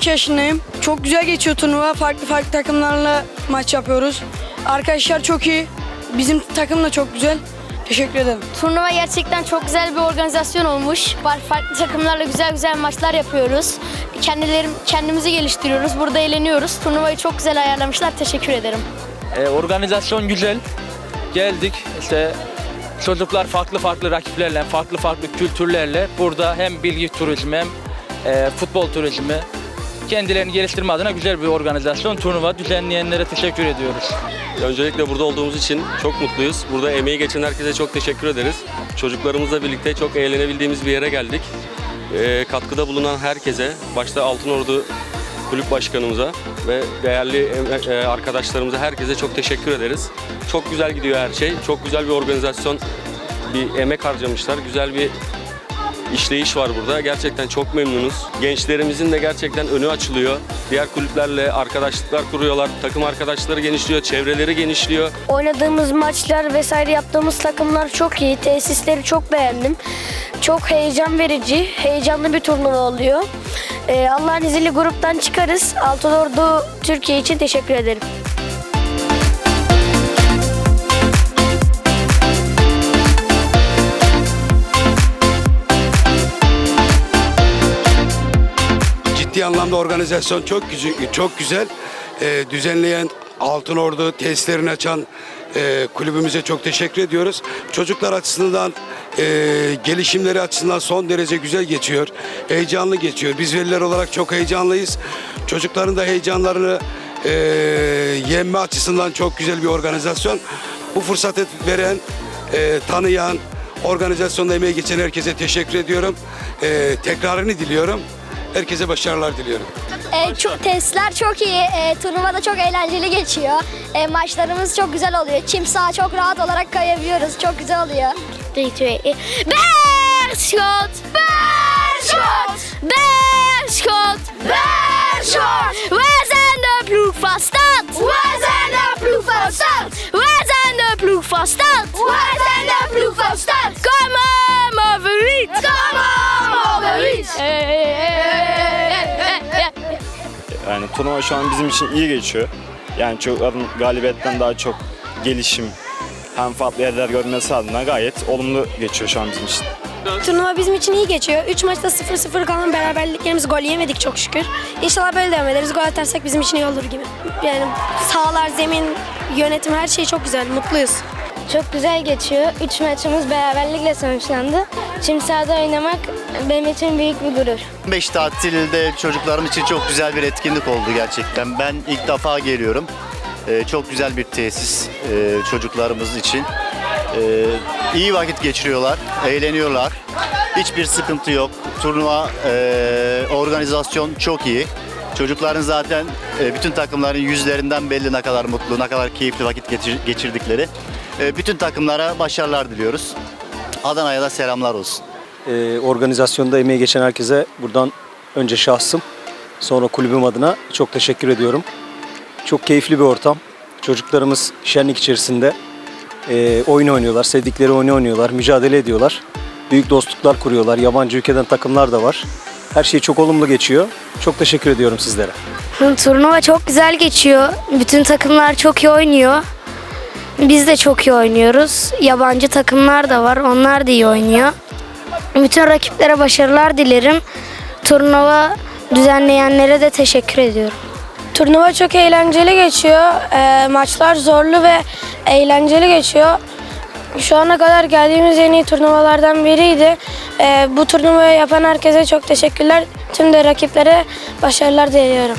12 yaşındayım. Çok güzel geçiyor turnuva. Farklı farklı takımlarla maç yapıyoruz. Arkadaşlar çok iyi. Bizim takım da çok güzel. Teşekkür ederim. Turnuva gerçekten çok güzel bir organizasyon olmuş. Var farklı takımlarla güzel güzel maçlar yapıyoruz. Kendilerim kendimizi geliştiriyoruz. Burada eğleniyoruz. Turnuvayı çok güzel ayarlamışlar. Teşekkür ederim. E, organizasyon güzel. Geldik işte çocuklar farklı farklı rakiplerle, farklı farklı kültürlerle burada hem bilgi turizmi hem e, futbol turizmi kendilerini geliştirme adına güzel bir organizasyon. Turnuva düzenleyenlere teşekkür ediyoruz. Öncelikle burada olduğumuz için çok mutluyuz. Burada emeği geçen herkese çok teşekkür ederiz. Çocuklarımızla birlikte çok eğlenebildiğimiz bir yere geldik. Ee, katkıda bulunan herkese, başta Altınordu Kulüp Başkanımıza ve değerli e, arkadaşlarımıza herkese çok teşekkür ederiz. Çok güzel gidiyor her şey. Çok güzel bir organizasyon, bir emek harcamışlar. Güzel bir işleyiş var burada. Gerçekten çok memnunuz. Gençlerimizin de gerçekten önü açılıyor. Diğer kulüplerle arkadaşlıklar kuruyorlar. Takım arkadaşları genişliyor, çevreleri genişliyor. Oynadığımız maçlar vesaire yaptığımız takımlar çok iyi. Tesisleri çok beğendim. Çok heyecan verici, heyecanlı bir turnuva oluyor. Ee, Allah'ın izniyle gruptan çıkarız. Altınordu Türkiye için teşekkür ederim. Ciddi anlamda organizasyon çok güzel, çok güzel. Ee, düzenleyen Altınordu testlerini açan e, kulübümüze çok teşekkür ediyoruz. Çocuklar açısından e, gelişimleri açısından son derece güzel geçiyor. Heyecanlı geçiyor. Biz veliler olarak çok heyecanlıyız. Çocukların da heyecanlarını e, yenme açısından çok güzel bir organizasyon. Bu fırsatı veren, e, tanıyan, organizasyonda emeği geçen herkese teşekkür ediyorum. E, tekrarını diliyorum. Herkese başarılar diliyorum. Ee, çok, testler çok iyi. Ee, turnuva da çok eğlenceli geçiyor. Ee, maçlarımız çok güzel oluyor. Çim saha çok rahat olarak kayabiliyoruz. Çok güzel oluyor. Berschot! Berschot! Berschot! Berschot! Waar turnuva şu an bizim için iyi geçiyor. Yani çocukların galibiyetten daha çok gelişim hem farklı yerler görmesi adına gayet olumlu geçiyor şu an bizim için. Turnuva bizim için iyi geçiyor. 3 maçta 0-0 kalan beraberliklerimiz gol yemedik çok şükür. İnşallah böyle devam ederiz. Gol atarsak bizim için iyi olur gibi. Yani sahalar, zemin, yönetim her şey çok güzel. Mutluyuz. Çok güzel geçiyor. Üç maçımız beraberlikle sonuçlandı. Şimdi sahada oynamak benim için büyük bir gurur. 5 tatilde çocuklarım için çok güzel bir etkinlik oldu gerçekten. Ben ilk defa geliyorum. Ee, çok güzel bir tesis e, çocuklarımız için. Ee, iyi vakit geçiriyorlar, eğleniyorlar. Hiçbir sıkıntı yok. Turnuva e, organizasyon çok iyi. Çocukların zaten e, bütün takımların yüzlerinden belli ne kadar mutlu, ne kadar keyifli vakit geçir- geçirdikleri. E, bütün takımlara başarılar diliyoruz. Adana'ya da selamlar olsun. Ee, organizasyonda emeği geçen herkese buradan önce şahsım sonra kulübüm adına çok teşekkür ediyorum. Çok keyifli bir ortam. Çocuklarımız şenlik içerisinde e, oyun oynuyorlar, sevdikleri oyunu oynuyorlar, mücadele ediyorlar. Büyük dostluklar kuruyorlar. Yabancı ülkeden takımlar da var. Her şey çok olumlu geçiyor. Çok teşekkür ediyorum sizlere. Turnuva çok güzel geçiyor. Bütün takımlar çok iyi oynuyor. Biz de çok iyi oynuyoruz. Yabancı takımlar da var. Onlar da iyi oynuyor. Bütün rakiplere başarılar dilerim. Turnuva düzenleyenlere de teşekkür ediyorum. Turnuva çok eğlenceli geçiyor. Ee, maçlar zorlu ve eğlenceli geçiyor. Şu ana kadar geldiğimiz en iyi turnuvalardan biriydi. Ee, bu turnuvayı yapan herkese çok teşekkürler. Tüm de rakiplere başarılar diliyorum.